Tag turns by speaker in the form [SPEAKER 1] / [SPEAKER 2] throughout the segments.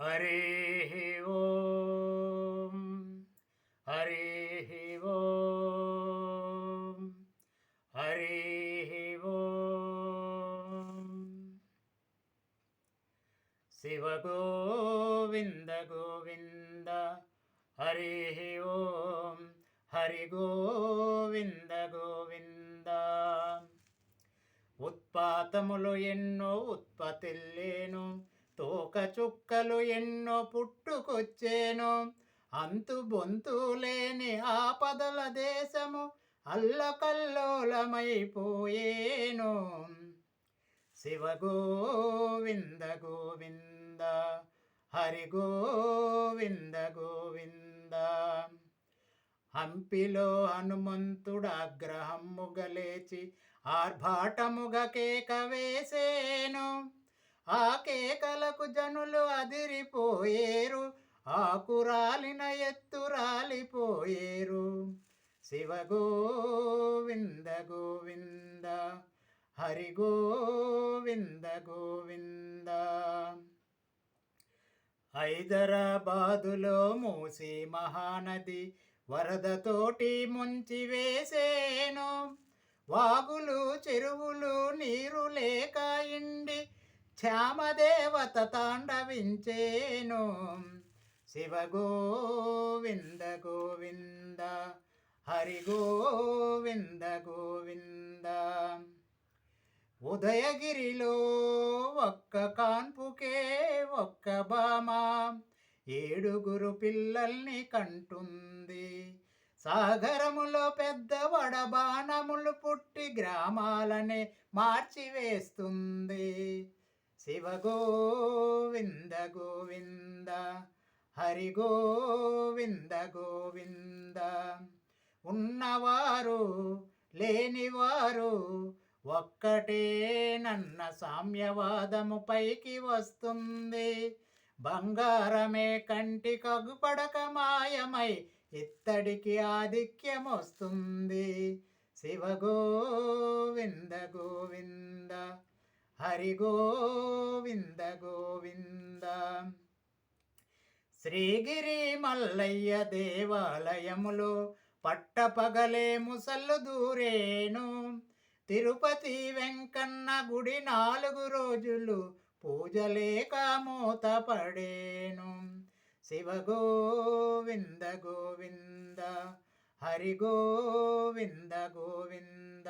[SPEAKER 1] హరి ఓం. హరి ఓం. హరి ఓం. శివ గోవింద గోవింద. హరి ఓం. హరి గోవింద గోవింద. ఉత్పాతములు ఎన్నో ఉత్పత్తిల్లేను. తోక చుక్కలు ఎన్నో పుట్టుకొచ్చేను. అంతు బొంతు లేని ఆపదల దేశము అల్లకల్లోలమైపోయేను. శివ గోవింద గోవింద హరి గోవింద గోవింద. హంపిలో హనుమంతుడు ఆగ్రహముగ ఆర్భాటముగ కేక వేసే ఆ కేకలకు జనులు అదిరిపోయేరు ఆకురాలిన ఎత్తు రాలిపోయేరు శివ గోవింద గోవింద హరి గోవింద గోవింద. హైదరాబాదులో మూసి మహానది వరదతోటి ముంచి వేసేను. వాగులు చెరువులు నీరు లేక ఇండి శ్యామదేవత తాండవించేను శివ గోవింద గోవింద హరి గోవింద. గోవింద ఉదయగిరిలో ఒక్క కాన్పుకే ఒక్క బామ ఏడుగురు పిల్లల్ని కంటుంది. సాగరములో పెద్ద వడబాణములు పుట్టి గ్రామాలనే మార్చివేస్తుంది. శివ గోవింద గోవింద హరి గోవింద. గోవింద ఉన్నవారు లేనివారు ఒక్కటే నన్న సామ్యవాదము పైకి వస్తుంది. బంగారమే కంటి కగుపడక మాయమై ఇత్తడికి ఆధిక్యం వస్తుంది శివ గోవింద గోవింద. హరి గోవింద గోవింద. శ్రీగిరి మల్లయ్య దేవాలయములో పట్టపగలే ముసల్లు దూరేను. తిరుపతి వెంకన్న గుడి నాలుగు రోజులు పూజలేక మూత పడేను. శివ గోవింద గోవింద హరి గోవింద గోవింద.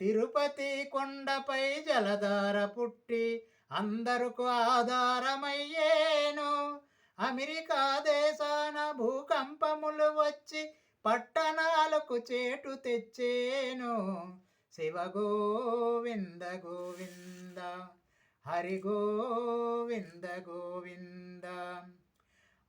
[SPEAKER 1] తిరుపతి కొండపై జలధార పుట్టి అందరుకు ఆధారమయ్యేను. అమెరికా దేశాన భూకంపములు వచ్చి పట్టణాలకు చేటు తెచ్చేను. శివ గోవింద గోవింద హరి గోవింద గోవింద.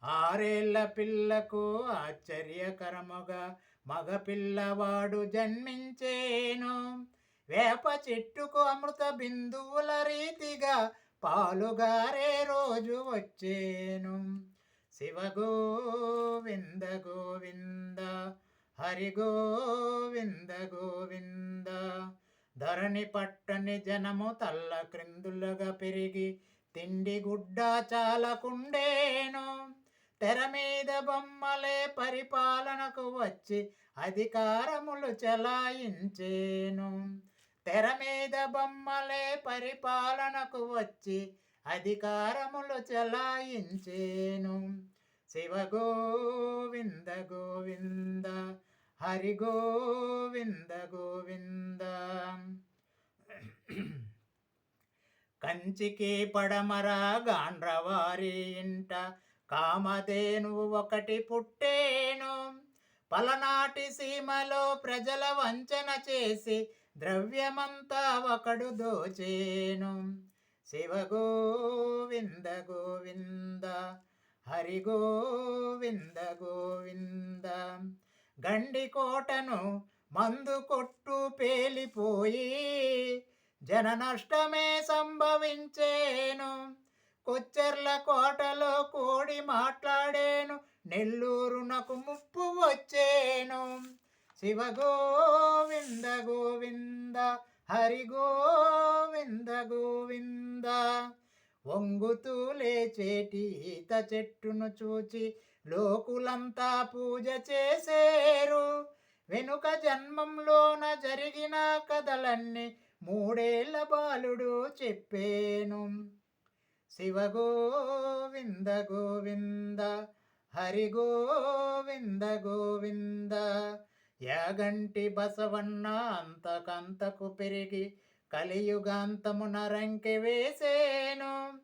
[SPEAKER 1] ఆరేళ్ళ పిల్లకు ఆశ్చర్యకరముగా మగపిల్లవాడు జన్మించేను. వేప చెట్టుకు అమృత బిందువుల రీతిగా పాలుగారే రోజు వచ్చేను. శివ గోవింద గోవింద హరి గోవింద గోవింద. ధరణి పట్టని జనము తల్ల క్రిందులుగా పెరిగి తిండి గుడ్డ చాలకుండేను. తెర మీద బొమ్మలే పరిపాలనకు వచ్చి అధికారములు చలాయించేను. తెర మీద బొమ్మలే పరిపాలనకు వచ్చి అధికారములు చలాయించేను. శివ గోవింద గోవింద హరి గోవింద గోవింద. కంచికి పడమర గాండ్రవారి ఇంట కామధేనువు ఒకటి పుట్టేను. పలనాటి సీమలో ప్రజల వంచన చేసి ద్రవ్యమంతా ఒకడు దోచేను. శివ గోవింద గోవింద హరి గోవింద గోవింద. గండికోటను మందు కొట్టు పేలిపోయి జన నష్టమే సంభవించేను. కొచ్చెర్ల కోటలో కోడి మాట్లాడేను నెల్లూరునకు ముప్పు వచ్చేను. శివ గోవింద గోవింద హరి గోవింద. గోవింద వంగుతూ లేచేటి ఈత చెట్టును చూచి లోకులంతా పూజ చేసేరు. వెనుక జన్మంలోన జరిగిన కథలన్నీ మూడేళ్ళ బాలుడు చెప్పేను. శివ గోవింద గోవింద హరి గోవింద గోవింద యాగంటి బసవన్న అంతకంతకు పెరిగి కలియుగాంతమున రంకె వేసేను.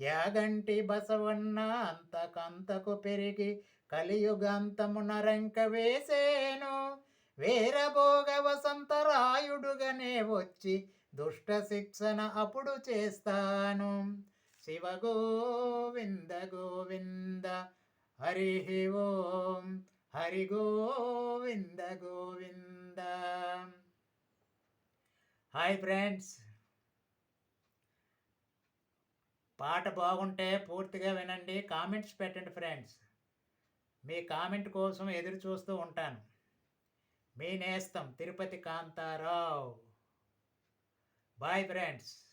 [SPEAKER 1] యాగంటి బసవన్న అంతకంతకు పెరిగి కలియుగాంతమున రంక వేసేను. వీరభోగ వసంతరాయుడుగానే వచ్చి దుష్ట శిక్షణ అప్పుడు చేస్తాను. శివ గోవింద గోవింద హరి ఓం. హరి గోవింద గోవింద. Hi friends. పాట బాగుంటే పూర్తిగా వినండి కామెంట్స్ పెట్టండి ఫ్రెండ్స్. మీ కామెంట్ కోసం ఎదురు చూస్తూ ఉంటాను. మీ నేస్తం తిరుపతి కాంతారావు. Bye friends.